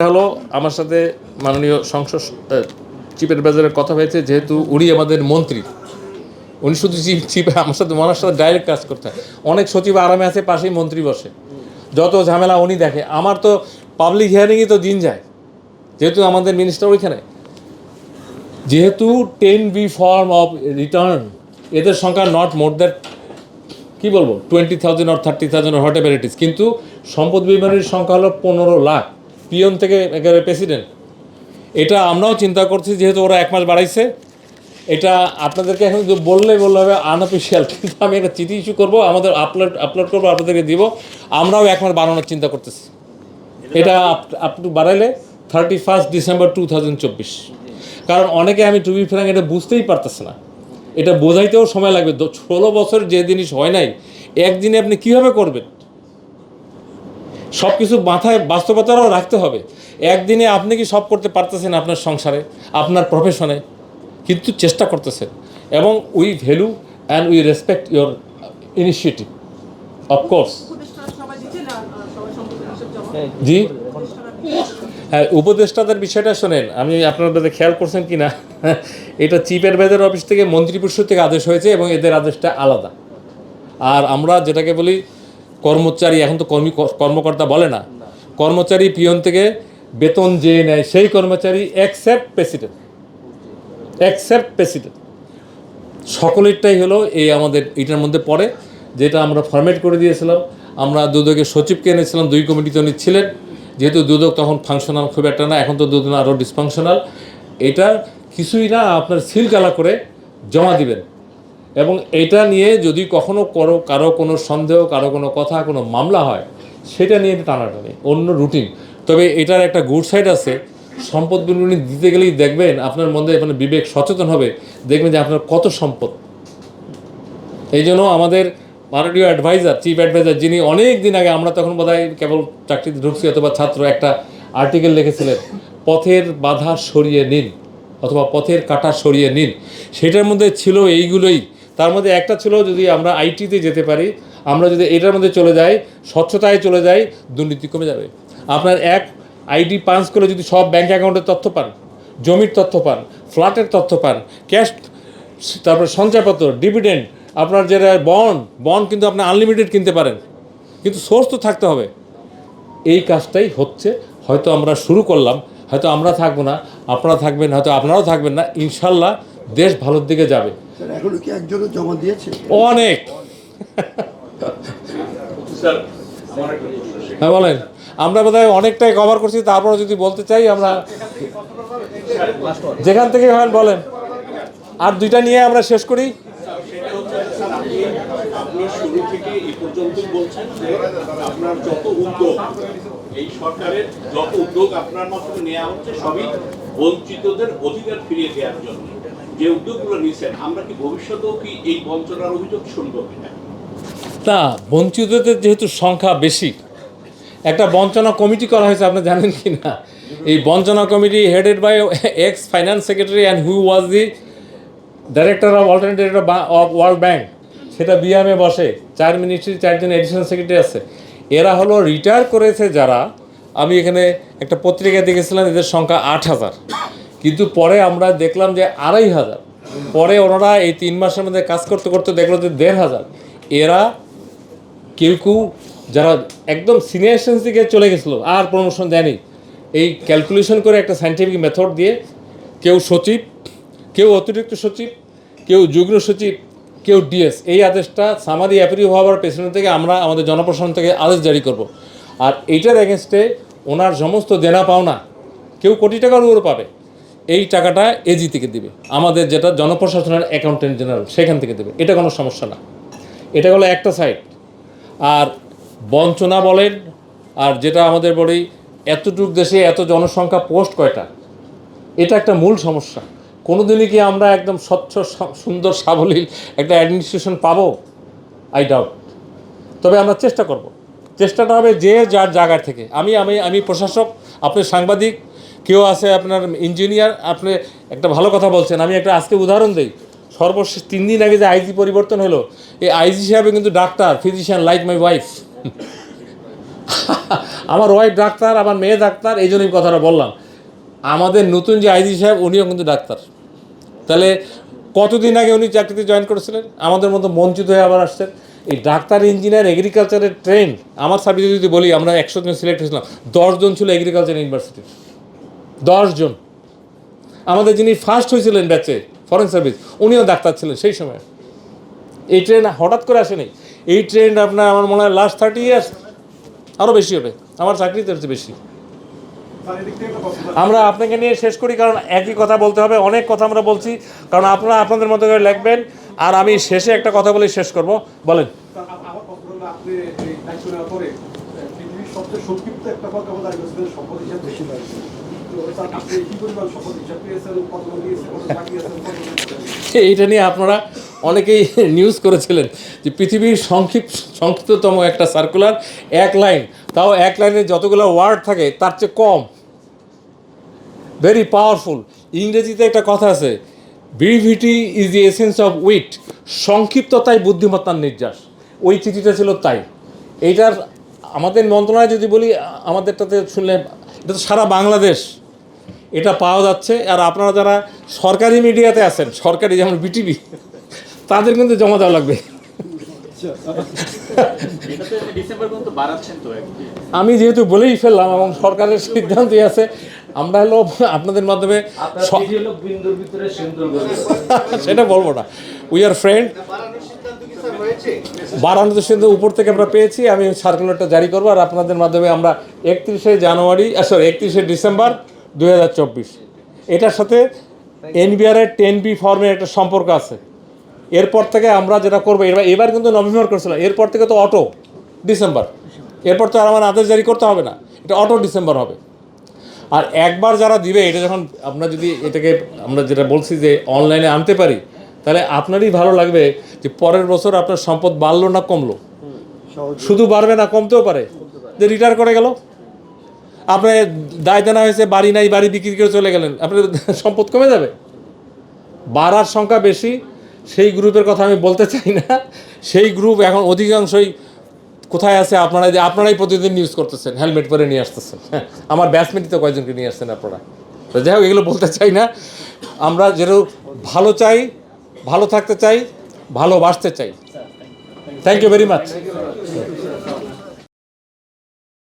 হলো আমার সাথে মাননীয় সংসদ চিফের বাজারের কথা হয়েছে, যেহেতু উনি আমাদের মন্ত্রী। উনি শুধু চিফ আমার সাথে, ওনার সাথে ডাইরেক্ট কাজ করতে হয়। অনেক সচিব আরামে আছে, পাশেই মন্ত্রী বসে। যত ঝামেলা উনি দেখে, আমার তো পাবলিক হিয়ারিংই তো দিন যায়। যেহেতু আমাদের মিনিস্টার ওইখানে। যেহেতু ten B form of return এদের সংখ্যা নট মোর দ্যাট কী বলব twenty thousand or thirty thousand whatever it is কিন্তু সম্পদ বিমানের সংখ্যা হলো পনেরো লাখ। পিয়ন থেকে একেবারে প্রেসিডেন্ট। এটা আমরাও চিন্তা করছি, যেহেতু ওরা এক মাস বাড়াইছে। এটা আপনাদেরকে এখন বললে বললে হবে আনঅফিসিয়াল কিন্তু আমি একটা চিঠি ইস্যু করব, আমাদের আপলোড আপলোড করব, আপনাদেরকে দিব। আমরাও এক মাস বাড়ানোর চিন্তা করতেছি। এটা up to বাড়াইলে thirty first December two thousand চব্বিশ। কারণ অনেকে আমি টুবি ফেরাং এটা বুঝতেই পারতেছে না। এটা বোঝাইতেও সময় লাগবে। ষোলো বছর যে জিনিস হয় নাই, একদিনে আপনি কীভাবে করবেন? সব কিছু মাথায় বাস্তবতারও রাখতে হবে। একদিনে আপনি কি সব করতে পারতেছেন আপনার সংসারে, আপনার প্রফেশনে কিন্তু চেষ্টা করতেছেন। এবং we value and we respect your initiative of course জি। হ্যাঁ উপদেষ্টাদের বিষয়টা শোনেন, আমি আপনার কাছে খেয়াল করছেন কি না এটা চিফের বেদের অফিস থেকে মন্ত্রী পরিষদ থেকে আদেশ হয়েছে এবং এদের আদেশটা আলাদা। আর আমরা যেটাকে বলি কর্মচারী, এখন তো কর্মী, কর্মকর্তা বলে না। কর্মচারী পিয়ন থেকে বেতন যে নেয়, সেই কর্মচারী অ্যাকসেপ্ট প্রেসিডেন্ট অ্যাকসেপ্ট প্রেসিডেন্ট সকলেরটাই হলো এই আমাদের, এটার মধ্যে পড়ে, যেটা আমরা ফরম্যাট করে দিয়েছিলাম। আমরা দুদকের সচিবকে এনেছিলাম, দুই কমিটিতে উনি ছিলেন। যেহেতু দুদক তখন ফাংশনাল খুব একটা না, এখন তো দুদিন আরও ডিসফাংশনাল এটা কিছুই না, আপনার সিল কালা করে জমা দিবেন। এবং এটা নিয়ে যদি কখনো করো, কারও কোনো সন্দেহ, কারও কোনো কথা, কোনো মামলা হয়, সেটা নিয়ে টানাটানি, অন্য রুটিন তবে এটার একটা গুড সাইড আছে, সম্পদ বিবরণী দিতে গেলেই দেখবেন আপনার মধ্যে মানে বিবেক সচেতন হবে, দেখবেন যে আপনার কত সম্পদ। এই জন্য আমাদের মাননীয় অ্যাডভাইজার চিফ অ্যাডভাইজার যিনি অনেক দিন আগে, আমরা তখন বোধহয় কেবল চাকরিতে ঢুকছি, অথবা ছাত্র, একটা আর্টিকেল লিখেছিলেন, পথের বাধা সরিয়ে নিন, অথবা পথের কাটা সরিয়ে নিন। সেটার মধ্যে ছিল এইগুলোই তার মধ্যে একটা ছিল যদি আমরা আইটিতে যেতে পারি, আমরা যদি এটার মধ্যে চলে যাই, স্বচ্ছতায় চলে যাই, দুর্নীতি কমে যাবে। আপনার এক আইডি পাঞ্চ করে যদি সব ব্যাঙ্ক অ্যাকাউন্টের তথ্য পান, জমির তথ্য পান, ফ্ল্যাটের তথ্য পান, ক্যাশ, তারপর সঞ্চয়পত্র ডিভিডেন্ড, আপনার যেটা বন্ড বন্ড কিন্তু আপনি আনলিমিটেড কিনতে পারেন। কিন্তু সোর্স তো থাকতে হবে। এই কাজটাই হচ্ছে, হয়তো আমরা শুরু করলাম, হয়তো আমরা থাকব না, আপনারা থাকবেন, হয়তো আপনারাও থাকবেন না, ইনশাল্লাহ দেশ ভালোর দিকে যাবে। স্যার এখনও কি একজনও জমা দিয়েছে? অনেক। হ্যাঁ বলেন। আমরা বোধহয় অনেকটাই কভার করছি তারপরে যদি বলতে চাই আমরা যেখান থেকে হয় বলেন। আর দুইটা নিয়ে আমরা শেষ করি। আপনি শুরু থেকে এই পর্যন্তই বলছেন যে আপনার যত উদ্যোগ এই সরকারের যত উদ্যোগ আপনার মাধ্যমে নেওয়া হচ্ছে সবই বঞ্চিতদের অধিকার ফিরিয়ে দেওয়ার জন্য। যে উদ্যোগগুলো নিয়েছেন, আমরা কি ভবিষ্যতেও কি এই বঞ্চনার অভিযোগ শুনব না, বঞ্চিতদের যেহেতু সংখ্যা বেশি, একটা বঞ্চনা কমিটি করা হয়েছে, আপনি জানেন কি না এই বঞ্চনা committee headed by ex finance secretary and who was the director of alternative of World Bank সেটা বিয়ামে বসে, চার মিনিস্ট্রি চারজন এডিশনাল সেক্রেটারি আছে। এরা হলো রিটায়ার করেছে যারা, আমি এখানে একটা পত্রিকা দেখেছিলাম, এদের সংখ্যা আট হাজার। কিন্তু পরে আমরা দেখলাম যে আড়াই হাজার। পরে ওনারা এই তিন মাসের মধ্যে কাজ করতে করতে দেখল যে দেড় হাজার। এরা কেউ কেউ যারা একদম সিনিয়র থেকে চলে গেছিল, আর প্রমোশন দেয়নি। এই ক্যালকুলেশন করে একটা সাইন্টিফিক মেথড দিয়ে কেউ সচিব, কেউ অতিরিক্ত সচিব, কেউ যুগ্ম সচিব, কেউ ডিএস এই আদেশটা সামারি অ্যাপ্রিভ হওয়ার পেছনে থেকে আমরা আমাদের জনপ্রশাসন থেকে আদেশ জারি করব। আর এইটার এগেনস্টে ওনার সমস্ত দেনা পাওনা কেউ কোটি টাকার উপরে পাবে। এই টাকাটা এজি থেকে দিবে। আমাদের যেটা জনপ্রশাসনের অ্যাকাউন্টেন্ট জেনারেল সেখান থেকে দেবে। এটা কোনো সমস্যা না। এটা হলো একটা সাইড আর বঞ্চনা বলেন, আর যেটা আমাদের বলি, এতটুক দেশে এত জনসংখ্যা পোস্ট কয়টা? এটা একটা মূল সমস্যা। কোনো দিনই কি আমরা একদম স্বচ্ছ সুন্দর, সাবলীল একটা অ্যাডমিনিস্ট্রেশন পাবো? আই ডাউট তবে আমরা চেষ্টা করব। চেষ্টাটা হবে যে যার জায়গা থেকে। আমি আমি আমি প্রশাসক, আপনি সাংবাদিক কেউ আছে আপনার ইঞ্জিনিয়ার আপনি একটা ভালো কথা বলছেন। আমি একটা আজকে উদাহরণ দিই। সর্বশেষ তিন দিন আগে যে আইজি পরিবর্তন হলো, এই আইজি সাহেবে কিন্তু ডাক্তার ফিজিশিয়ান লাইক মাই ওয়াইফ আমার ওয়াইফ ডাক্তার, আমার মেয়ে ডাক্তার, এই জন্যই কথাটা বললাম। আমাদের নতুন যে আইজি সাহেব, উনিও কিন্তু ডাক্তার। তাহলে কতদিন আগে উনি চাকরিতে জয়েন করেছিলেন? আমাদের মতো বঞ্চিত হয়ে আবার আসছেন। এই ডাক্তার ইঞ্জিনিয়ার এগ্রিকালচারের ট্রেন আমার সার্ভিসে যদি বলি, আমরা একশো জন সিলেক্ট হয়েছিলাম। দশজন ছিল এগ্রিকালচার ইউনিভার্সিটির দশজন আমাদের যিনি ফার্স্ট হয়েছিলেন ব্যাচে ফরেন সার্ভিস উনিও ডাক্তার ছিলেন সেই সময়। এই ট্রেন হঠাৎ করে আসেনি। এই ট্রেন আপনার আমার মনে হয় লাস্ট থার্টি ইয়ার্স আরও বেশি হবে। আমার চাকরিতে হচ্ছে বেশি। আমরা আপনাকে নিয়ে শেষ করি, কারণ একই কথা বলতে হবে, অনেক কথা আমরা বলছি, কারণ আপনারা আপনাদের মতো করে লিখবেন, আর আমি শেষে একটা কথা বলে শেষ করব। বলেন। সবচেয়ে সংক্ষিপ্ত একটা কথা বলছিলেন সম্পদ হিসাব এইটা নিয়ে আপনারা অনেকেই নিউজ করেছিলেন যে পৃথিবীর সংক্ষিপ্ত সংক্ষিপ্ততম একটা সার্কুলার এক লাইন তাও এক লাইনে যতগুলো ওয়ার্ড থাকে, তার চেয়ে কম। ভেরি পাওয়ারফুল ইংরেজিতে একটা কথা আছে brevity is the essence of wit সংক্ষিপ্ততাই বুদ্ধিমত্তার নির্যাস। ওই চিঠিটা ছিল তাই। এইটার আমাদের মন্ত্রণালয় যদি বলি, আমাদেরটাতে শুনলে এটা তো সারা বাংলাদেশ। এটা পাওয়া যাচ্ছে। আর আপনারা যারা সরকারি মিডিয়াতে আছেন সরকারি যেমন বিটিভি তাদের কিন্তু জমা দেওয়া লাগবে। আমি যেহেতু বলেই ফেললাম এবং সরকারের সিদ্ধান্তই আছে আমরা হলো আপনাদের মাধ্যমে সেটা বলব না। We are friend Varanasi Sindhu উপর থেকে আমরা পেয়েছি আমি সার্কুলারটা জারি করব। আর আপনাদের মাধ্যমে আমরা একত্রিশে জানুয়ারি সরি একত্রিশে ডিসেম্বর দুই হাজার চব্বিশ। এটার সাথে এনবিআরের টেন বি ফর্মের একটা সম্পর্ক আছে। এরপর থেকে আমরা যেটা করব এবার এবার কিন্তু নভেম্বর করছিলাম এরপর থেকে তো অটো ডিসেম্বর। এরপর তো আর আমার আদেশ জারি করতে হবে না এটা অটো ডিসেম্বর হবে। আর একবার যারা দিবে এটা যখন আমরা যদি এটাকে আমরা যেটা বলছি যে অনলাইনে আনতে পারি তাহলে আপনারই ভালো লাগবে যে পরের বছর আপনার সম্পদ বাড়লো না কমলো। শুধু বাড়বে না কমতেও পারে। যে রিটায়ার করে গেল আপনার দায় দেনা হয়েছে, বাড়ি নাই, বাড়ি বিক্রি করে চলে গেলেন। আপনার সম্পদ কমে যাবে? বাড়ার সংখ্যা বেশি, সেই গ্রুপের কথা আমি বলতে চাই না। সেই গ্রুপ এখন অধিকাংশই কোথায় আছে, আপনারা যে আপনারাই প্রতিদিন নিউজ করতেছেন হেলমেট পরে নিয়ে আসতেছেন। আমার ব্যাচমেটই তো কয়েকজনকে নিয়ে আসছেন আপনারা। তো যাই হোক, এগুলো বলতে চাই না। আমরা যেরকম ভালো চাই, ভালো থাকতে চাই, ভালোবাসতে চাই। Thank you very much